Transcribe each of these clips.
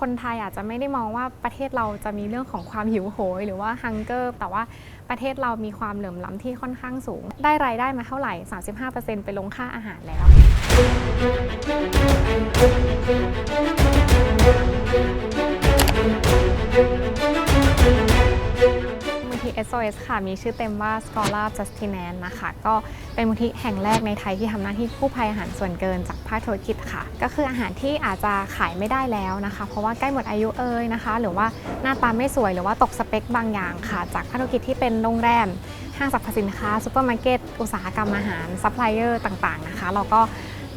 คนไทยอาจจะไม่ได้มองว่าประเทศเราจะมีเรื่องของความหิวโหย หรือว่าฮังเกอร์ แต่ว่าประเทศเรามีความเหลื่อมล้ำที่ค่อนข้างสูง ได้รายได้มาเท่าไหร่ 35%ไปลงค่าอาหารแล้วมูล SOS ค่ะ มีชื่อเต็มว่า Scholar Sustenance นะคะ ก็เป็นมูลที่แห่งแรกในไทยที่ทำหน้าที่กู้ภัยอาหารส่วนเกินจากภาคธุรกิจค่ะ ก็คืออาหารที่อาจจะขายไม่ได้แล้วนะคะ เพราะว่าใกล้หมดอายุเอ่ยนะคะ หรือว่าหน้าตาไม่สวยหรือว่าตกสเปคบางอย่างค่ะ จากภาคธุรกิจที่เป็นโรงแรมห้างสรรพสินค้าซูเปอร์มาร์เก็ตอุตสาหกรรมอาหารซัพพลายเออร์ต่างๆนะคะเราก็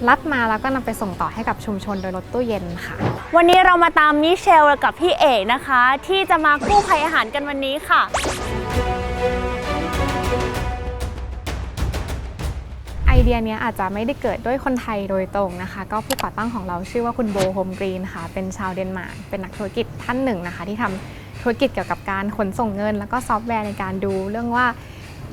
รับมาแล้วก็นำไปส่งต่อให้กับชุมชนโดยรถตู้เย็นค่ะ วันนี้เรามาตามมิเชลกับพี่เอกนะคะ ที่จะมากู้ภัยอาหารกันวันนี้ค่ะ ไอเดียเนี้ยอาจจะไม่ได้เกิดด้วยคนไทยโดยตรงนะคะ ก็ผู้ก่อตั้งของเราชื่อว่าคุณโบโฮมกรีนค่ะ เป็นชาวเดนมาร์กเป็นนักธุรกิจท่านหนึ่งนะคะ ที่ทำธุรกิจเกี่ยวกับการขนส่งเงิน แล้วก็ซอฟต์แวร์ในการดูเรื่องว่า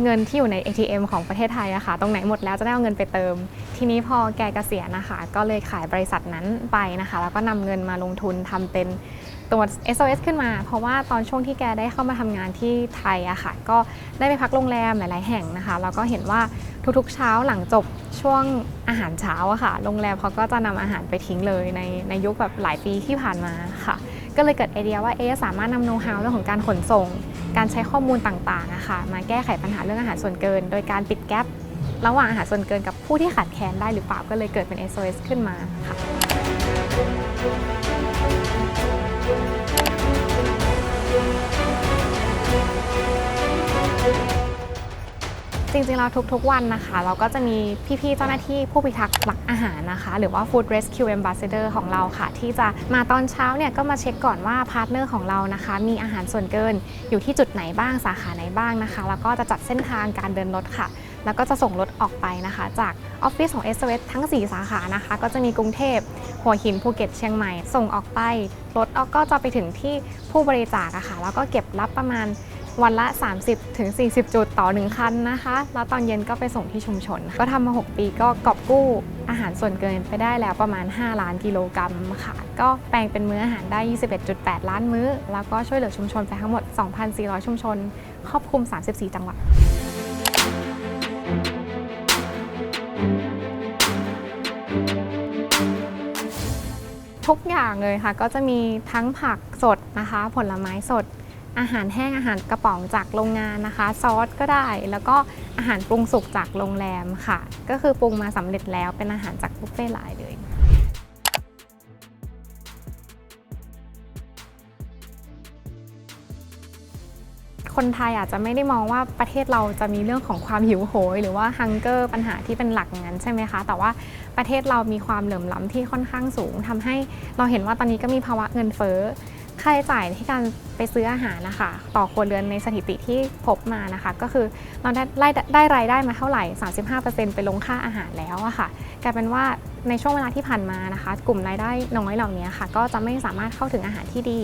เงินที่อยู่ใน ATM ของประเทศไทยอะค่ะ ตรงไหนหมดแล้วจะได้เอาเงินไปเติม ทีนี้พอแกเกษียณนะคะ ก็เลยขายบริษัทนั้นไปนะคะ แล้วก็นำเงินมาลงทุนทำเป็น ตัว SOS ขึ้นมา เพราะว่าตอนช่วงที่แกได้เข้ามาทำงานที่ไทยอะค่ะ ก็ได้ไปพักโรงแรมหลาย ๆ แห่งนะคะ แล้วก็เห็นว่าทุกๆ เช้าหลังจบช่วงอาหารเช้าอะค่ะ โรงแรมเขาก็จะนำอาหารไปทิ้งเลยในในยุคแบบหลายปีที่ผ่านมาค่ะ ก็เลยเกิดไอเดียว่าเอ๊ะสามารถนำโน้ตฮาวเรื่องของการขนส่ง การใช้ข้อมูลต่างๆอะค่ะ มาแก้ไขปัญหาเรื่องอาหารส่วนเกิน โดยการปิดแกลบระหว่างอาหารส่วนเกินกับผู้ที่ขาดแคลนได้หรือเปล่า ก็เลยเกิดเป็น SOS ขึ้นมาค่ะ จริงๆแล้วทุกๆวันนะคะ เราก็จะมีพี่ๆเจ้าหน้าที่ผู้พิทักษ์หลักอาหารนะคะ หรือว่า Food Rescue Ambassador ของเราค่ะ ที่จะมาตอนเช้าเนี่ยก็มาเช็คก่อนว่าพาร์ทเนอร์ของเรานะคะ มีอาหารส่วนเกินอยู่ที่จุดไหนบ้างสาขาไหนบ้างนะคะ แล้วก็จะจัดเส้นทางการเดินรถค่ะ แล้วก็จะส่งรถออกไปนะคะ จากออฟฟิศของ s อ s ทั้ง 4 สาขานะคะ ก็จะมีกรุงเทพหัวหินภูเก็ตเชียงใหม่ส่งออกไปรถก็จะไปถึงที่ผู้บริจาคอะค่ะแล้วก็เก็บรับประมาณ วันละ 30ถึง40 จุดต่อ 1 คันนะคะ แล้วตอนเย็นก็ไปส่งที่ชุมชน ก็ทำมา 6 ปีก็กอบกู้อาหารส่วนเกินไปได้แล้วประมาณ 5 ล้านกิโลกรัมค่ะ ก็แปลงเป็นมื้ออาหารได้ 21.8 ล้านมื้อ แล้วก็ช่วยเหลือชุมชนไปทั้งหมด 2,400 ชุมชน ครอบคลุม 34 จังหวัดทุกอย่างเลยค่ะ ก็จะมีทั้งผักสดนะคะ ผลไม้สด อาหารแห้งอาหารกระป๋องจากโรงงานนะคะ ซอสก็ได้ แล้วก็อาหารปรุงสุกจากโรงแรมค่ะ ก็คือปรุงมาสำเร็จแล้วเป็นอาหารจากบุฟเฟ่ต์ไลน์เลยคนไทยอาจจะไม่ได้มองว่าประเทศเราจะมีเรื่องของความหิวโหย หรือว่าฮังเกอร์ปัญหาที่เป็นหลักงั้นใช่ไหมคะ แต่ว่าประเทศเรามีความเหลื่อมล้ำที่ค่อนข้างสูงทำให้เราเห็นว่าตอนนี้ก็มีภาวะเงินเฟ้อ ค่าใช้จ่ายที่การไปซื้ออาหารนะคะ ต่อครัวเรือนในสถิติที่พบมานะคะ ก็คือเราได้ได้ได้รายได้มาเท่าไหร่ 35%ไปลงค่าอาหารแล้วอะค่ะกลายเป็นว่าในช่วงเวลาที่ผ่านมานะคะ กลุ่มรายได้น้อยเหล่านี้ค่ะ ก็จะไม่สามารถเข้าถึงอาหารที่ดี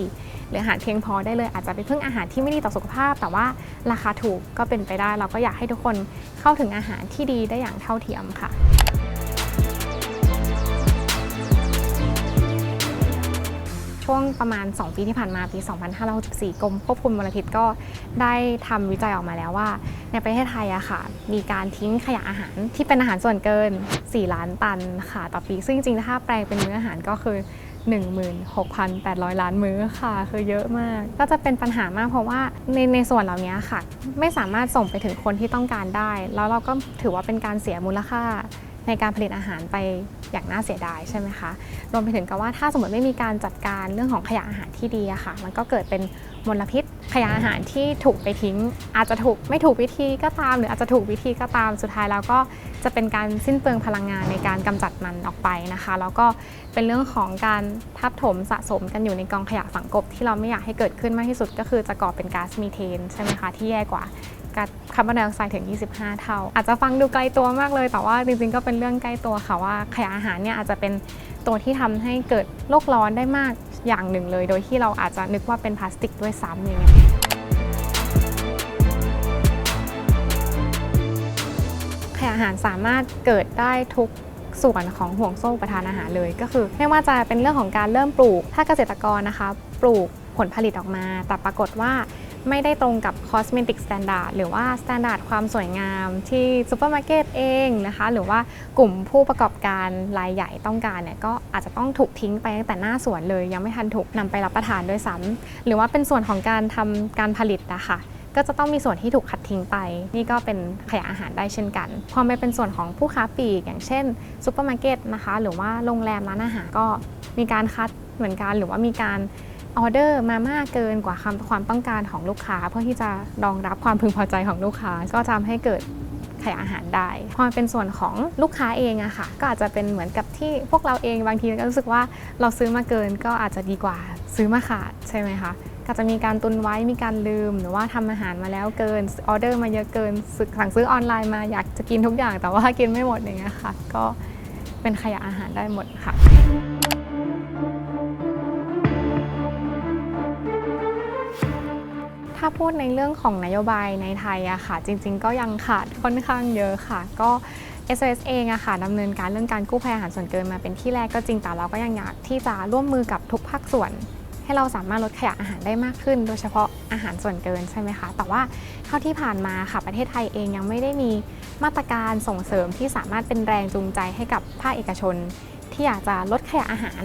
หรืออาหารเพียงพอได้เลย อาจจะไปพึ่งอาหารที่ไม่ดีต่อสุขภาพ แต่ว่าราคาถูกก็เป็นไปได้ เราก็อยากให้ทุกคนเข้าถึงอาหารที่ดีได้อย่างเท่าเทียมค่ะ ประมาณ 2 ปีที่ผ่านมาปี 2564 กรมควบคุมมลพิษก็ได้ทำวิจัยออกมาแล้วว่า ในประเทศไทยอะค่ะ มีการทิ้งขยะอาหารที่เป็นอาหารส่วนเกิน 4 ล้านตันค่ะต่อปี ซึ่งจริงๆถ้าแปลงเป็นมื้ออาหารก็คือ 16,800 ล้านมื้อค่ะ คือเยอะมาก ก็จะเป็นปัญหามากเพราะว่าในในส่วนเหล่านี้ค่ะ ไม่สามารถส่งไปถึงคนที่ต้องการได้ แล้วเราก็ถือว่าเป็นการเสียมูลค่า ในการผลิตอาหารไปอย่างน่าเสียดายใช่ไหมคะ รวมไปถึงกับว่าถ้าสมมติไม่มีการจัดการเรื่องของขยะอาหารที่ดีอะค่ะ มันก็เกิดเป็นมลพิษขยะอาหารที่ถูกไปทิ้ง อาจจะถูกไม่ถูกวิธีก็ตาม หรืออาจจะถูกวิธีก็ตาม สุดท้ายแล้วก็จะเป็นการสิ้นเปลืองพลังงานในการกำจัดมันออกไปนะคะ แล้วก็เป็นเรื่องของการทับถมสะสมกันอยู่ในกองขยะฝังกบที่เราไม่อยากให้เกิดขึ้นมากที่สุดก็คือจะก่อเป็นก๊าซมีเทนใช่ไหมคะที่แย่กว่า ก๊าซคาร์บอนไดออกไซด์ถึง 25 เท่า อาจจะฟังดูไกลตัวมากเลย แต่ว่าจริงๆก็เป็นเรื่องใกล้ตัวค่ะว่าขยะอาหารเนี่ยอาจจะเป็นตัวที่ทำให้เกิดโลกร้อนได้มากอย่างหนึ่งเลย โดยที่เราอาจจะนึกว่าเป็นพลาสติกด้วยซ้ำอย่างเงี้ยขยะอาหารสามารถเกิดได้ทุกส่วนของห่วงโซ่อุปทานอาหารเลย ก็คือ ไม่ว่าจะเป็นเรื่องของการเริ่มปลูก ถ้าเกษตรกรนะคะ ปลูกผลผลิตออกมา แต่ปรากฏว่า ไม่ได้ตรงกับ cosmetic standard หรือว่า standard ความสวยงามที่ซูเปอร์มาร์เก็ตเองนะคะ หรือว่ากลุ่มผู้ประกอบการรายใหญ่ต้องการเนี่ยก็อาจจะต้องถูกทิ้งไปตั้งแต่หน้าสวนเลย ยังไม่ทันถูกนำไปรับประทานด้วยซ้ำหรือว่าเป็นส่วนของการทำการผลิตนะคะก็จะต้องมีส่วนที่ถูกคัดทิ้งไป นี่ก็เป็นขยะอาหารได้เช่นกัน พอไปเป็นส่วนของผู้ค้าปลีกอย่างเช่นซูเปอร์มาร์เก็ตนะคะ หรือว่าโรงแรมร้านอาหารก็มีการคัดเหมือนกัน หรือว่ามีการ ออเดอร์มามากเกินกว่าความความต้องการของลูกค้า เพื่อที่จะรองรับความพึงพอใจของลูกค้าก็ทำให้เกิดขยะอาหารได้ พอเป็นส่วนของลูกค้าเองอะค่ะ ก็อาจจะเป็นเหมือนกับที่พวกเราเองบางทีก็รู้สึกว่าเราซื้อมาเกินก็อาจจะดีกว่าซื้อมาขาดใช่ไหมคะก็จะมีการตุนไว้มีการลืม หรือว่าทำอาหารมาแล้วเกินออเดอร์มาเยอะเกินสั่งซื้อออนไลน์มาอยากจะกินทุกอย่าง แต่ว่ากินไม่หมดอย่างเงี้ยค่ะ ก็เป็นขยะอาหารได้หมด ถ้าพูดในเรื่องของนโยบายในไทยอะค่ะ จริง ๆ ก็ยังขาดค่อนข้างเยอะค่ะ ก็ SOS เองอะค่ะดำเนินการเรื่องการกู้ภัยอาหารส่วนเกินมาเป็นที่แรกก็จริงแต่เราก็ยังอยากที่จะร่วมมือกับทุกภาคส่วน ให้เราสามารถลดขยะอาหารได้มากขึ้น โดยเฉพาะอาหารส่วนเกินใช่ไหมคะแต่ว่าเท่าที่ผ่านมาค่ะประเทศไทยเองยังไม่ได้มีมาตรการส่งเสริมที่สามารถเป็นแรงจูงใจให้กับภาคเอกชน ที่อยากจะลดขยะอาหาร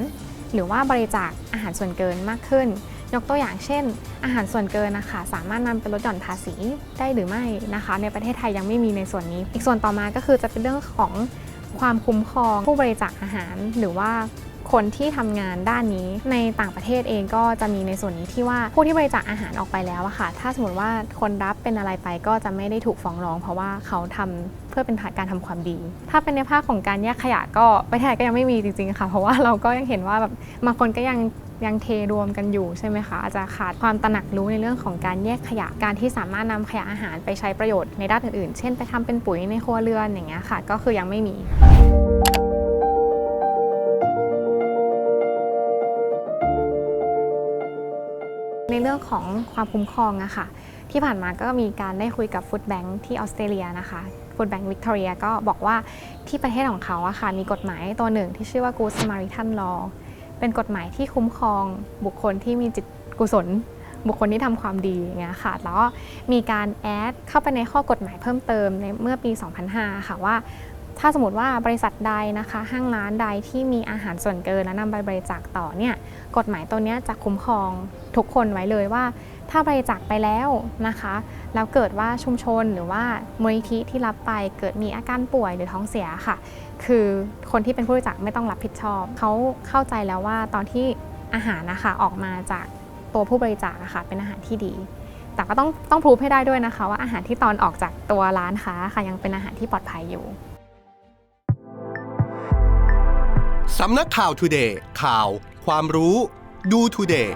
หรือว่าบริจาคอาหารส่วนเกินมากขึ้น ยกตัวอย่างเช่น อาหารส่วนเกินนะคะสามารถนำไปลดหย่อนภาษีได้หรือไม่นะคะ ในประเทศไทยยังไม่มีในส่วนนี้ อีกส่วนต่อมาก็คือจะเป็นเรื่องของความคุ้มครองผู้บริจาคอาหารหรือว่าคนที่ทำงานด้านนี้ในต่างประเทศเองก็จะมีในส่วนนี้ที่ว่าผู้ที่บริจาคอาหารออกไปแล้วอะค่ะ ถ้าสมมติว่าคนรับเป็นอะไรไปก็จะไม่ได้ถูกฟ้องร้อง เพราะว่าเขาทำเพื่อเป็นการทำความดี ถ้าเป็นในภาคของการแยกขยะก็ประเทศไทยก็ยังไม่มีจริงๆค่ะ เพราะว่าเราก็ยังเห็นว่าแบบบางคนก็ยัง ยังเทรวมกันอยู่ใช่ไหมคะอาจจะขาดความตระหนักรู้ในเรื่องของการแยกขยะการที่สามารถนำขยะอาหารไปใช้ประโยชน์ในด้านอื่นๆ เช่นไปทำเป็นปุ๋ยในครัวเรือนอย่างเงี้ยค่ะ ก็คือยังไม่มีในเรื่องของความคุ้มครองอะค่ะ ที่ผ่านมาก็มีการได้คุยกับฟู้ดแบงค์ที่ออสเตรเลียนะคะฟู้ดแบงค์วิกตอเรียก็บอกว่าที่ประเทศของเขาอะค่ะมีกฎหมายตัวหนึ่งที่ชื่อว่า Good Samaritan Law เป็นกฎหมายที่คุ้มครองบุคคลที่มีจิตกุศล บุคคลที่ทำความดีอย่างเงี้ยค่ะแล้วก็มีการแอดเข้าไปในข้อกฎหมายเพิ่มเติมในเมื่อปี 2005 ค่ะว่า ถ้าสมมติว่าบริษัทใดนะคะ ห้างร้านใดที่มีอาหารส่วนเกินและนำไปบริจาคต่อเนี่ยกฎหมายตัวนี้จะคุ้มครองทุกคนไว้เลยว่า ถ้าบริจาคไปแล้วนะคะ แล้วเกิดว่าชุมชนหรือว่ามูลนิธิที่รับไปเกิดมีอาการป่วยหรือท้องเสียค่ะ คือคนที่เป็นผู้บริจาคไม่ต้องรับผิดชอบ เขาเข้าใจแล้วว่าตอนที่อาหารนะคะออกมาจากตัวผู้บริจาคอะค่ะเป็นอาหารที่ดีแต่ก็ต้องต้องพรูฟให้ได้ด้วยนะคะ ว่าอาหารที่ตอนออกจากตัวร้านค้าค่ะยังเป็นอาหารที่ปลอดภัยอยู่ สำนักข่าวทูเดย์ข่าว ความรู้ ดูทูเดย์